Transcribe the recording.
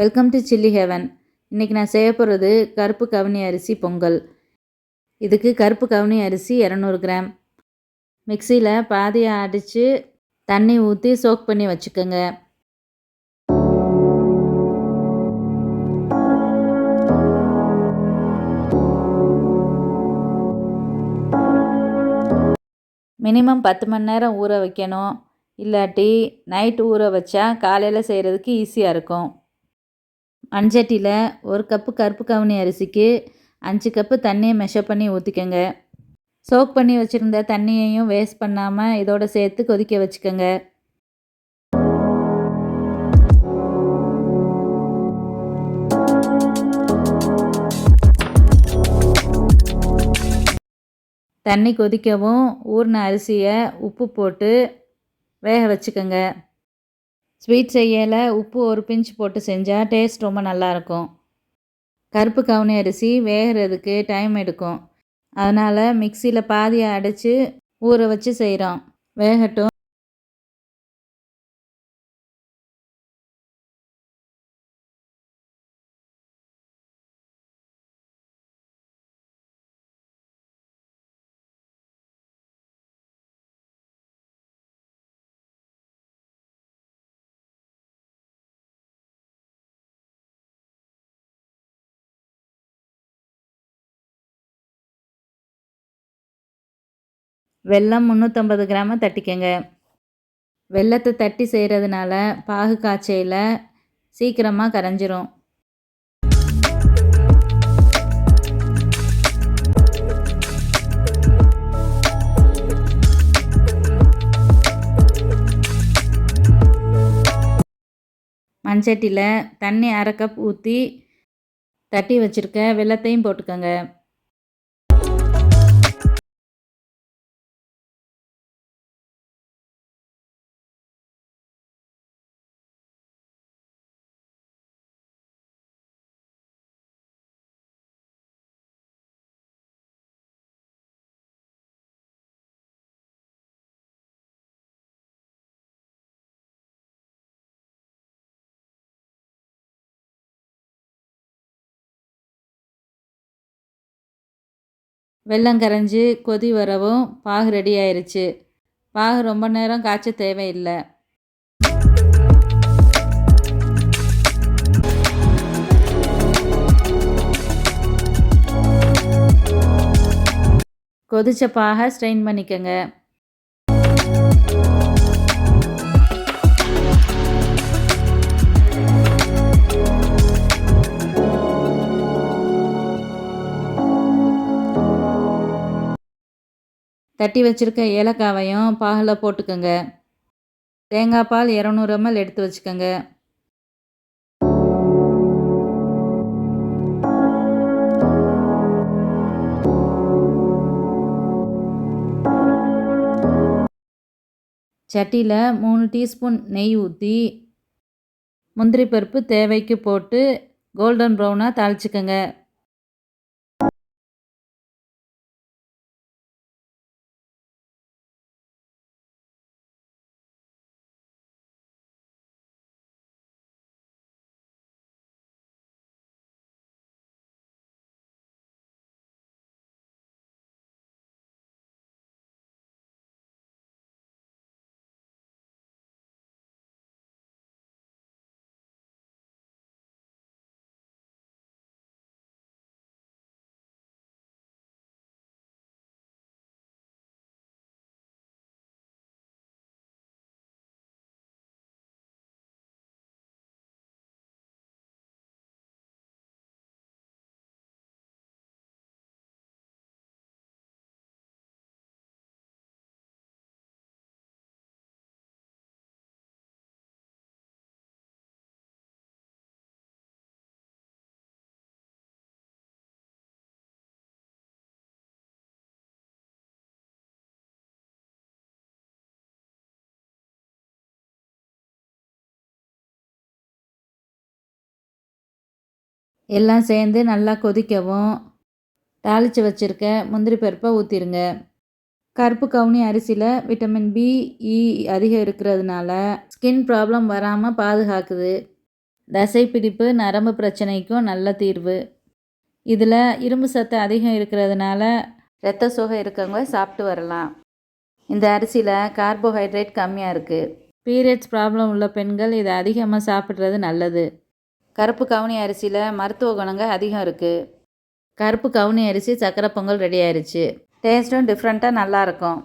Welcome to chilli heaven இன்றைக்கி நான் செய்ய போகிறது கருப்பு கவுனி அரிசி பொங்கல். இதுக்கு கருப்பு கவுனி அரிசி இரநூறு கிராம். மிக்சியில் பாதியை அடித்து தண்ணி ஊற்றி சோக் பண்ணி வச்சுக்கோங்க. மினிமம் பத்து மணி நேரம் ஊற வைக்கணும். இல்லாட்டி நைட் ஊற வச்சா காலையில் செய்கிறதுக்கு ஈஸியாக இருக்கும். மண்சட்டியில் ஒரு கப்பு கருப்பு கவுனி அரிசிக்கு அஞ்சு கப்பு தண்ணியை மெஷர் பண்ணி ஊற்றிக்கோங்க சோக் பண்ணி வச்சுருந்த தண்ணியையும் வேஸ்ட் பண்ணாமல் இதோட சேர்த்து கொதிக்க வச்சுக்கோங்க. தண்ணி கொதிக்கவும் ஊறின அரிசியை உப்பு போட்டு வேக வச்சுக்கோங்க. ஸ்வீட் செய்யலை உப்பு ஒரு பிஞ்ச் போட்டு செஞ்சால் டேஸ்ட் ரொம்ப நல்லாயிருக்கும் கருப்பு கவுனி அரிசி வேகிறதுக்கு டைம் எடுக்கும். அதனால் மிக்சியில் பாதியை அடைச்சி ஊற வச்சு செய்கிறோம் வேகட்டும். வெல்லம் முந்நூற்றம்பது கிராம தட்டிக்கங்க. வெல்லத்தை தட்டி செய்கிறதுனால பாகு காய்ச்சையில் சீக்கிரமாக கரைஞ்சிரும். மண்சட்டியில் தண்ணி அரை கப் ஊற்றி தட்டி வச்சுருக்க வெள்ளத்தையும் போட்டுக்கோங்க. வெள்ளம் கரைஞ்சி கொதி வரவும் பாகு ரெடி ஆயிடுச்சு பாகு ரொம்ப நேரம் காய்ச்ச தேவையில்லை. கொதிச்ச பாகை ஸ்ட்ரெயின் பண்ணிக்கோங்க. தட்டி வச்சுருக்க ஏலக்காவையும் பாகில் போட்டுக்கோங்க. தேங்காய் பால் இரநூறு எம்எல் எடுத்து வச்சுக்கோங்க. சட்டியில் மூணு டீஸ்பூன் நெய் ஊற்றி முந்திரி பருப்பு தேவைக்கு போட்டு கோல்டன் ப்ரௌனாக தாளிச்சுக்கோங்க. எல்லாம் சேர்ந்து நல்லா கொதிக்கவும் தாளித்து வச்சுருக்க முந்திரி பருப்பை ஊற்றிடுங்க கருப்பு கவுனி அரிசியில் விட்டமின் பி இ e அதிகம் இருக்கிறதுனால ஸ்கின் ப்ராப்ளம் வராமல் பாதுகாக்குது. தசைப்பிடிப்பு நரம்பு பிரச்சனைக்கும் நல்ல தீர்வு. இதில் இரும்பு சத்து அதிகம் இருக்கிறதுனால இரத்த சோகை இருக்கவங்க சாப்பிட்டு வரலாம். இந்த அரிசியில் கார்போஹைட்ரேட் கம்மியாக இருக்குது பீரியட்ஸ் ப்ராப்ளம் உள்ள பெண்கள் இதை அதிகமாக சாப்பிட்றது நல்லது. கருப்பு கவுனி அரிசியில் மருத்துவ குணங்கள் அதிகம் இருக்குது கருப்பு கவுனி அரிசி சக்கரை பொங்கல் ரெடி ஆயிடுச்சு டேஸ்ட்டும் டிஃப்ரெண்ட்டாக நல்லாயிருக்கும்